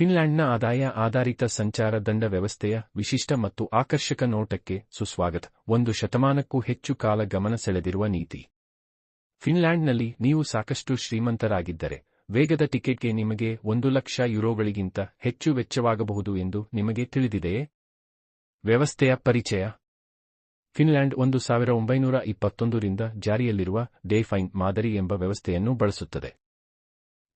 ಫಿನ್ಲ್ಯಾಂಡ್ನ ಆದಾಯ ಆಧಾರಿತ ಸಂಚಾರ ದಂಡ ವ್ಯವಸ್ಥೆಯ ವಿಶಿಷ್ಟ ಮತ್ತು ಆಕರ್ಷಕ ನೋಟಕ್ಕೆ ಸುಸ್ವಾಗತ. ಒಂದು ಶತಮಾನಕ್ಕೂ ಹೆಚ್ಚು ಕಾಲ ಗಮನ ಸೆಳೆದಿರುವ ನೀತಿ. ಫಿನ್ಲ್ಯಾಂಡ್ನಲ್ಲಿ ನೀವು ಸಾಕಷ್ಟು ಶ್ರೀಮಂತರಾಗಿದ್ದರೆ, ವೇಗದ ಟಿಕೆಟ್ಗೆ ನಿಮಗೆ ಒಂದು ಲಕ್ಷ ಯುರೋಗಳಿಗಿಂತ ಹೆಚ್ಚು ವೆಚ್ಚವಾಗಬಹುದು ಎಂದು ನಿಮಗೆ ತಿಳಿದಿದೆಯೇ? ವ್ಯವಸ್ಥೆಯ ಪರಿಚಯ. ಫಿನ್ಲ್ಯಾಂಡ್ ಒಂದು ಸಾವಿರ ಒಂಬೈನೂರ ಇಪ್ಪತ್ತೊಂದರಿಂದ ಜಾರಿಯಲ್ಲಿರುವ ಡೇಫೈನ್ ಮಾದರಿ ಎಂಬ ವ್ಯವಸ್ಥೆಯನ್ನು ಬಳಸುತ್ತದೆ.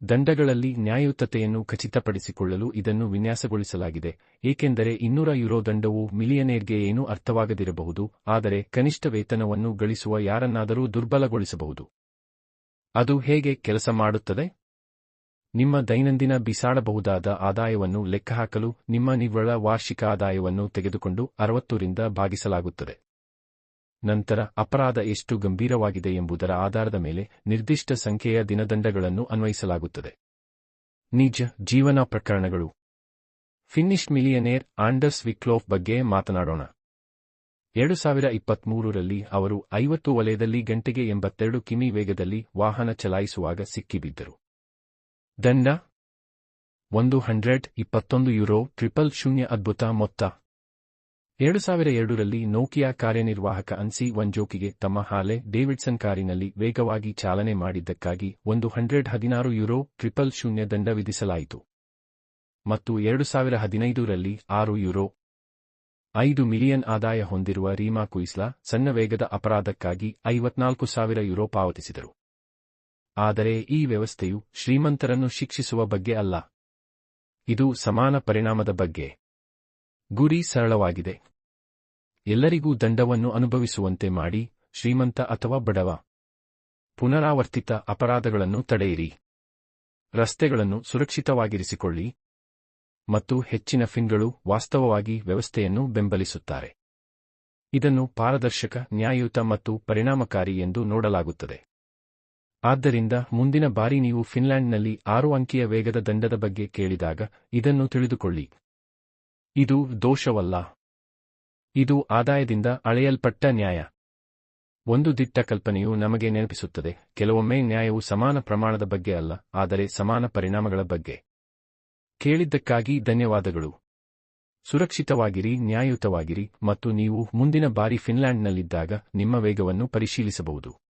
ದಂಡಗಳಲ್ಲಿ ನ್ಯಾಯಯುತತೆಯನ್ನು ಖಚಿತಪಡಿಸಿಕೊಳ್ಳಲು ಇದನ್ನು ವಿನ್ಯಾಸಗೊಳಿಸಲಾಗಿದೆ, ಏಕೆಂದರೆ ಇನ್ನೂರ ಯುರೋ ದಂಡವು ಮಿಲಿಯನೇರ್ಗೆ ಏನೂ ಅರ್ಥವಾಗದಿರಬಹುದು, ಆದರೆ ಕನಿಷ್ಠ ವೇತನವನ್ನು ಗಳಿಸುವ ಯಾರನ್ನಾದರೂ ದುರ್ಬಲಗೊಳಿಸಬಹುದು. ಅದು ಹೇಗೆ ಕೆಲಸ ಮಾಡುತ್ತದೆ? ನಿಮ್ಮ ದೈನಂದಿನ ಬಿಸಾಡಬಹುದಾದ ಆದಾಯವನ್ನು ಲೆಕ್ಕಹಾಕಲು ನಿಮ್ಮ ನಿವ್ವಳ ವಾರ್ಷಿಕ ಆದಾಯವನ್ನು ತೆಗೆದುಕೊಂಡು ಅರವತ್ತರಿಂದ ಭಾಗಿಸಲಾಗುತ್ತದೆ. ನಂತರ ಅಪರಾಧ ಎಷ್ಟು ಗಂಭೀರವಾಗಿದೆ ಎಂಬುದರ ಆಧಾರದ ಮೇಲೆ ನಿರ್ದಿಷ್ಟ ಸಂಖ್ಯೆಯ ದಿನದಂಡಗಳನ್ನು ಅನ್ವಯಿಸಲಾಗುತ್ತದೆ. ನಿಜ ಜೀವನ ಪ್ರಕರಣಗಳು. ಫಿನ್ನಿಶ್ ಮಿಲಿಯನೇರ್ ಆಂಡರ್ಸ್ ವಿಕ್ಲೋಫ್ ಬಗ್ಗೆ ಮಾತನಾಡೋಣ. ಎರಡು ಸಾವಿರ ಇಪ್ಪತ್ಮೂರರಲ್ಲಿ ಅವರು ಐವತ್ತು ವಲಯದಲ್ಲಿ ಗಂಟೆಗೆ ಎಂಬತ್ತೆರಡು ಕಿಮಿ ವೇಗದಲ್ಲಿ ವಾಹನ ಚಲಾಯಿಸುವಾಗ ಸಿಕ್ಕಿಬಿದ್ದರು. ದಂಡ ಒಂದು ಹಂಡ್ರೆಡ್ ಇಪ್ಪತ್ತೊಂದು ಯುರೋ ಟ್ರಿಪಲ್ ಶೂನ್ಯ ಅದ್ಭುತ ಮೊತ್ತ ಎರಡು ಸಾವಿರ ಎರಡರಲ್ಲಿ ನೋಕಿಯಾ ಕಾರ್ಯನಿರ್ವಾಹಕ ಅನ್ಸಿ ವಂಜೋಕಿಗೆ ತಮ್ಮ ಹಾಲೆ ಡೇವಿಡ್ಸನ್ ಕಾರಿನಲ್ಲಿ ವೇಗವಾಗಿ ಚಾಲನೆ ಮಾಡಿದ್ದಕ್ಕಾಗಿ ಒಂದು ಹಂಡ್ರೆಡ್ ಹದಿನಾರು ಯುರೋ ಟ್ರಿಪಲ್ ಶೂನ್ಯ ದಂಡ ವಿಧಿಸಲಾಯಿತು. ಮತ್ತು ಎರಡು ಸಾವಿರ ಹದಿನೈದರಲ್ಲಿ ಆರು ಯುರೋ, ಐದು ಮಿಲಿಯನ್ ಆದಾಯ ಹೊಂದಿರುವ ರೀಮಾ ಕುಯಿಸ್ಲಾ ಸಣ್ಣ ವೇಗದ ಅಪರಾಧಕ್ಕಾಗಿ ಐವತ್ನಾಲ್ಕು ಸಾವಿರ ಯುರೋ ಪಾವತಿಸಿದರು. ಆದರೆ ಈ ವ್ಯವಸ್ಥೆಯು ಶ್ರೀಮಂತರನ್ನು ಶಿಕ್ಷಿಸುವ ಬಗ್ಗೆ ಅಲ್ಲ. ಇದು ಸಮಾನ ಪರಿಣಾಮದ ಬಗ್ಗೆ. ಗುರಿ ಸರಳವಾಗಿದೆ. ಎಲ್ಲರಿಗೂ ದಂಡವನ್ನು ಅನುಭವಿಸುವಂತೆ ಮಾಡಿ, ಶ್ರೀಮಂತ ಅಥವಾ ಬಡವ. ಪುನರಾವರ್ತಿತ ಅಪರಾಧಗಳನ್ನು ತಡೆಯಿರಿ. ರಸ್ತೆಗಳನ್ನು ಸುರಕ್ಷಿತವಾಗಿರಿಸಿಕೊಳ್ಳಿ. ಮತ್ತು ಹೆಚ್ಚಿನ ಫಿನ್ಗಳು ವಾಸ್ತವವಾಗಿ ವ್ಯವಸ್ಥೆಯನ್ನು ಬೆಂಬಲಿಸುತ್ತಾರೆ. ಇದನ್ನು ಪಾರದರ್ಶಕ, ನ್ಯಾಯಯುತ ಮತ್ತು ಪರಿಣಾಮಕಾರಿ ಎಂದು ನೋಡಲಾಗುತ್ತದೆ. ಆದ್ದರಿಂದ ಮುಂದಿನ ಬಾರಿ ನೀವು ಫಿನ್ಲ್ಯಾಂಡ್ನಲ್ಲಿ ಆರು ಅಂಕಿಯ ವೇಗದ ದಂಡದ ಬಗ್ಗೆ ಕೇಳಿದಾಗ ಇದನ್ನು ತಿಳಿದುಕೊಳ್ಳಿ. ಇದು ದೋಷವಲ್ಲ. ಇದು ಆದಾಯದಿಂದ ಅಳೆಯಲ್ಪಟ್ಟ ನ್ಯಾಯ. ಒಂದು ದಿಟ್ಟ ಕಲ್ಪನೆಯು ನಮಗೆ ನೆನಪಿಸುತ್ತದೆ. ಕೆಲವೊಮ್ಮೆ ನ್ಯಾಯವು ಸಮಾನ ಪ್ರಮಾಣದ ಬಗ್ಗೆ ಅಲ್ಲ, ಆದರೆ ಸಮಾನ ಪರಿಣಾಮಗಳ ಬಗ್ಗೆ. ಕೇಳಿದ್ದಕ್ಕಾಗಿ ಧನ್ಯವಾದಗಳು. ಸುರಕ್ಷಿತವಾಗಿರಿ, ನ್ಯಾಯಯುತವಾಗಿರಿ, ಮತ್ತು ನೀವು ಮುಂದಿನ ಬಾರಿ ಫಿನ್ಲ್ಯಾಂಡ್ನಲ್ಲಿದ್ದಾಗ ನಿಮ್ಮ ವೇಗವನ್ನು ಪರಿಶೀಲಿಸಬಹುದು.